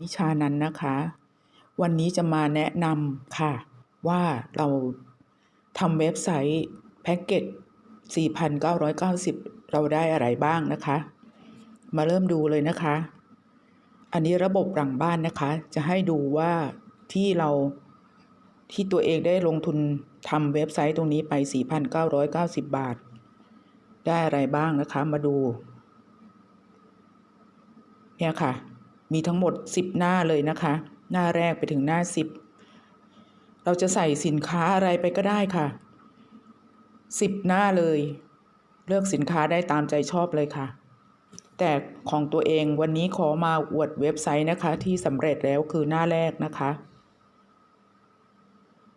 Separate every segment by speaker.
Speaker 1: นิชานั้นนะคะ วันนี้จะมาแนะนำค่ะ ว่าเราทำเว็บไซต์แพ็กเกจ 4,990 เราได้อะไรบ้างนะคะ มาเริ่มดูเลยนะคะ อันนี้ระบบหลังบ้านนะคะ จะให้ดูว่าที่เราที่ตัวเองได้ลงทุนทำเว็บไซต์ตรงนี้ไป 4,990 บาท ได้อะไรบ้างนะคะ มาดู เนี่ยค่ะ มีทั้งหมด 10 หน้าเลยนะคะ หน้าแรกไปถึงหน้า 10 เราจะใส่สินค้าอะไรไปก็ได้ค่ะ 10 หน้าเลย เลือกสินค้าได้ตามใจชอบเลยค่ะ แต่ของตัวเองวันนี้ขอมาอวดเว็บไซต์นะคะ ที่สำเร็จแล้วคือหน้าแรกนะคะ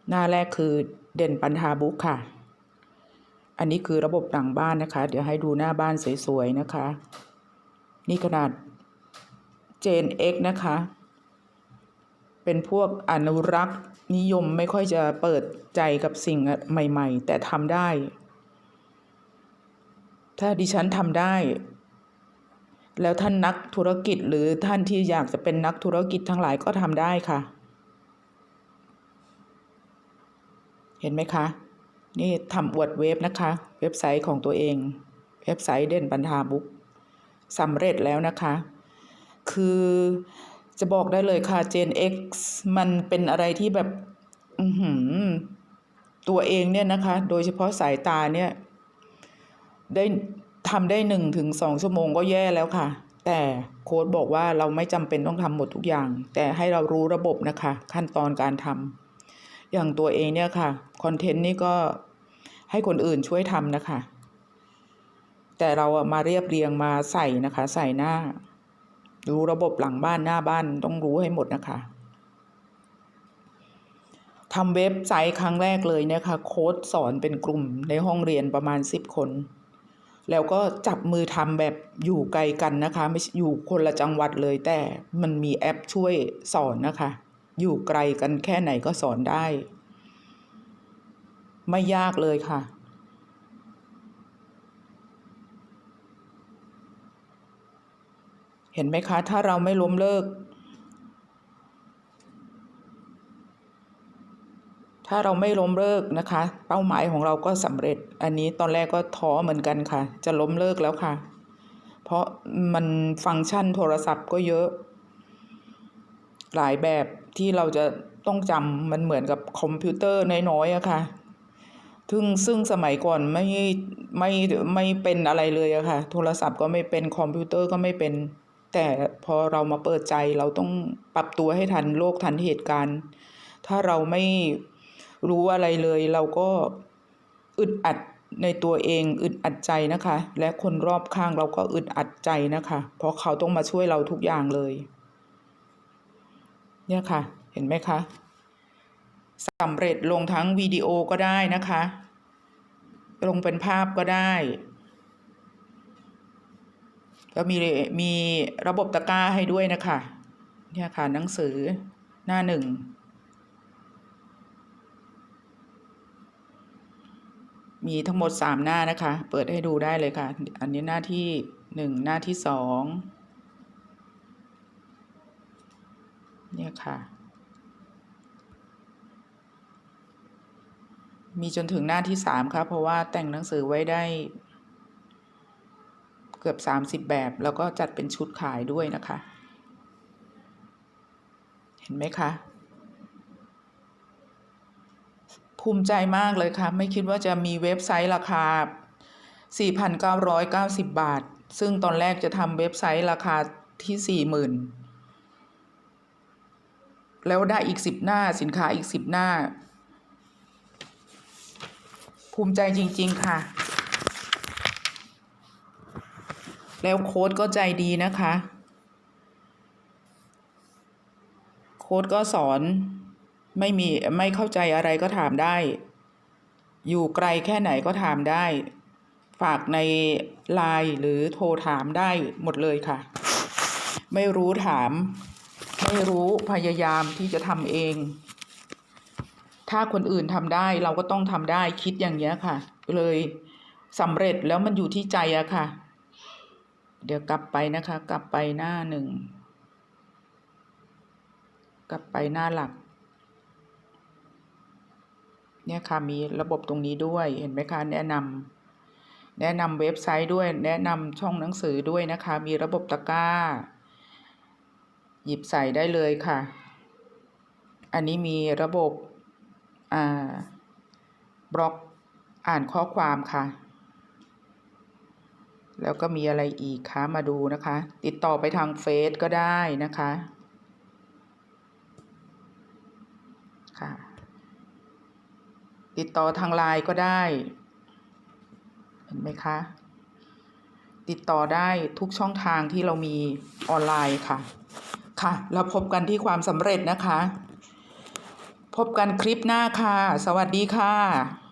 Speaker 1: หน้าแรกคือเด่นปันธาบุ๊กค่ะ อันนี้คือระบบหลังบ้านนะคะ เดี๋ยวให้ดูหน้าบ้านสวยๆนะคะ นี่ขนาด Gen X นะคะ เป็นพวกอนุรักษ์นิยมไม่ค่อยจะเปิดใจกับสิ่งใหม่ๆ แต่ทำได้ ถ้าดิฉันทำได้ แล้วท่านนักธุรกิจหรือท่านที่อยากจะเป็นนักธุรกิจทั้งหลายก็ทำได้ค่ะ เห็นไหมคะ นี่ทำอวดเว็บนะคะ เว็บไซต์ของตัวเอง เว็บไซต์เด่นบรรทาบุ๊กสำเร็จแล้วนะคะ คือจะบอกได้เลยค่ะ Gen X มันเป็นอะไรที่แบบอืตัวเองเนี่ยนะคะ โดยเฉพาะสายตาเนี่ย ได้ทำได้หนึ่งถึงสองชั่วโมงก็แย่แล้วค่ะ แต่โค้ดบอกว่าเราไม่จำเป็นต้องทำหมดทุกอย่าง แต่ให้เรารู้ระบบนะคะ ขั้นตอนการทำอย่างตัวเองเนี่ยค่ะคอนเทนต์นี่ก็ให้คนอื่นช่วยทำนะคะ แต่เราอะมาเรียบเรียงมาใส่นะคะ ใส่หน้า รู้ระบบหลังบ้านหน้าบ้านต้องรู้ให้หมดนะคะทำเว็บไซต์ครั้งแรกเลยเนี่ยค่ะโค้ดสอนเป็นกลุ่มในห้องเรียนประมาณสิบคน แล้วก็จับมือทำแบบอยู่ไกลกันนะคะไม่อยู่คนละจังหวัดเลยแต่มันมีแอปช่วยสอนนะคะ อยู่ไกลกันแค่ไหนก็สอนได้ ไม่ยากเลยค่ะ เห็นไหมคะ ถ้าเราไม่ล้มเลิก ถ้าเราไม่ล้มเลิกนะคะ เป้าหมายของเราก็สำเร็จ อันนี้ตอนแรกก็ท้อเหมือนกันค่ะ จะล้มเลิกแล้วค่ะ เพราะมันฟังก์ชันโทรศัพท์ก็เยอะ หลายแบบที่เราจะต้องจำมันเหมือนกับคอมพิวเตอร์น้อยๆอะค่ะซึ่งซึ่งสมัยก่อนไม่ไม่ไม่เป็นอะไรเลยอะค่ะ โทรศัพท์ก็ไม่เป็นคอมพิวเตอร์ก็ไม่เป็น แต่พอเรามาเปิดใจเราต้องปรับตัวให้ทันโลกทันเหตุการณ์ ถ้าเราไม่รู้อะไรเลย เราก็อึดอัดในตัวเองอึดอัดใจนะคะ และคนรอบข้างเราก็อึดอัดใจนะคะ เพราะเขาต้องมาช่วยเราทุกอย่างเลย เนี่ยค่ะ เห็นไหมคะสำเร็จลงทั้งวิดีโอก็ได้นะคะ ลงเป็นภาพก็ได้ ก็มีมีระบบตะกร้าให้ด้วยนะคะเนี่ยค่ะหนังสือหน้าหนึ่งมีทั้งหมดสามหน้านะคะ เปิดให้ดูได้เลยค่ะ อันนี้หน้าที่หนึ่งหน้าที่สองเนี่ยค่ะ มีจนถึงหน้าที่สามครับเพราะว่าแต่งหนังสือไว้ได้ เกือบสามสิบแบบ แล้วก็จัดเป็นชุดขายด้วยนะคะ เห็นไหมคะ ภูมิใจมากเลยค่ะ ไม่คิดว่าจะมีเว็บไซต์ราคา 4,990 บาท ซึ่งตอนแรกจะทำเว็บไซต์ราคาที่ 40,000 แล้วได้อีก 10 หน้าสินค้าอีก 10 หน้า ภูมิใจจริง ๆ ค่ะ แล้วโค้ดก็ใจดีนะคะ โค้ดก็สอนไม่มีไม่เข้าใจอะไรก็ถามได้ อยู่ไกลแค่ไหนก็ถามได้ ฝากในไลน์หรือโทรถามได้หมดเลยค่ะ ไม่รู้ถาม ไม่รู้พยายามที่จะทำเอง ถ้าคนอื่นทำได้เราก็ต้องทำได้คิดอย่างเงี้ค่ะ เลยสำเร็จแล้วมันอยู่ที่ใจอะค่ะ เดี๋ยวกลับไปนะคะ กลับไปหน้าหนึ่ง กลับไปหน้าหลัก เนี่ยค่ะมีระบบตรงนี้ด้วย เห็นไหมคะ แนะนำแนะนำเว็บไซต์ด้วย แนะนำช่องหนังสือด้วยนะคะ มีระบบตะกร้า หยิบใส่ได้เลยค่ะ อันนี้มีระบบ อ่า บล็อก อ่านข้อความค่ะ แล้วก็มีอะไรอีกคะมาดูนะคะ ติดต่อไปทางเฟซก็ได้นะคะค่ะติดต่อทางไลน์ก็ได้ เห็นไหมคะ ติดต่อได้ทุกช่องทางที่เรามีออนไลน์ค่ะ ค่ะแล้วพบกันที่ความสำเร็จนะคะ พบกันคลิปหน้าค่ะ สวัสดีค่ะ